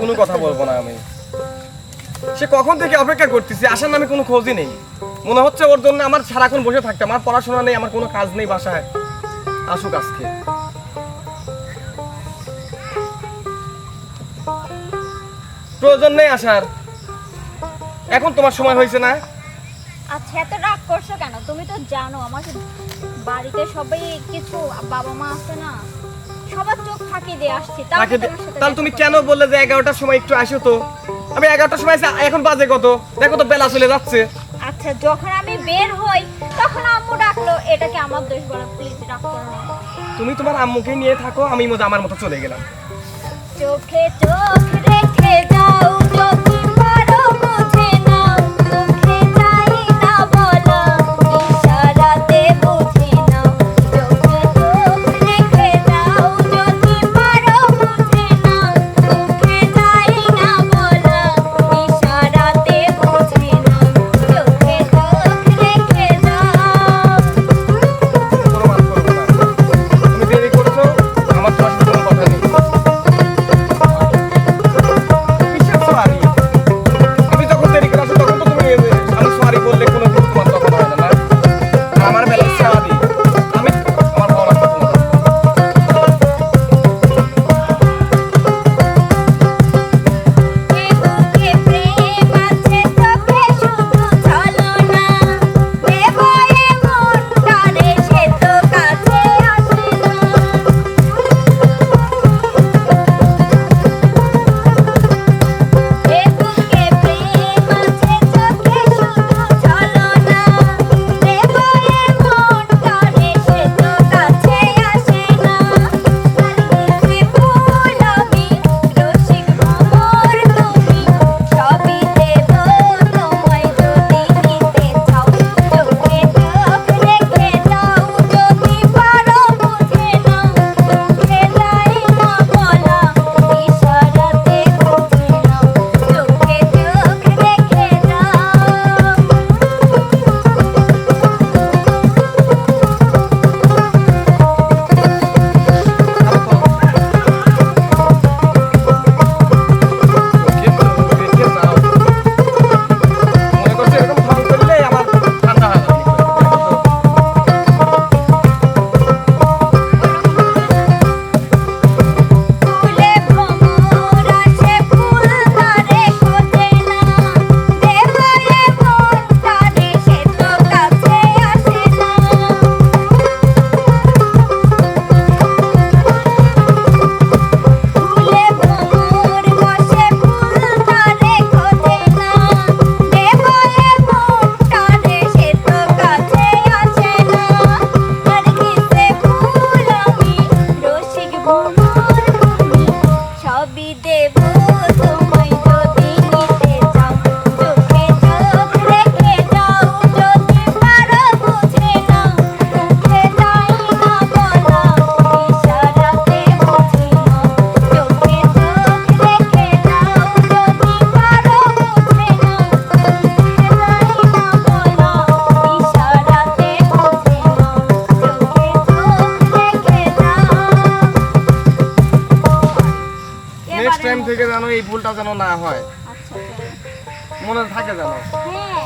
কোনো কথা বলব না আমি। সে কখন থেকে অপেক্ষা করতেছি, আসার নামে কোনো খোঁজই নেই। মনে হচ্ছে ওর জন্য আমার সারাক্ষণ বসে থাকতে আমার পড়াশোনা নেই, আমার কোনো কাজ নেই বাসায়। আসুক আজকে। প্রয়োজন নেই আসার। এখন তোমার সময় হয়েছে না? আচ্ছা এত রাগ করছ কেন? তুমি তো জানো আমার বাড়িতে সবাই কিছু বাবা মা আছে না। সবার চোখ ফাঁকি দিয়ে আসছি তাকে তাহলে তুমি কেন বললে যে এগারোটার সময় একটু আসো তো? আমি এগারোটার সময় এসে এখন বাজে কত? দেখো তো বেলা চলে যাচ্ছে। আচ্ছা যখন আমি বের হই তখন আম্মু ডাকলো এটাকে আমার দোষ বলো? প্লিজ রাগ করো না। তুমি তোমার আম্মুকে নিয়ে থাকো আমি আমার মতো চলে গেলাম। চোখে চোখ রেখে যাও। টাইম থেকে যেন এই ভুলটা যেন না হয়। আচ্ছা। মনে থাকে যেন। হ্যাঁ।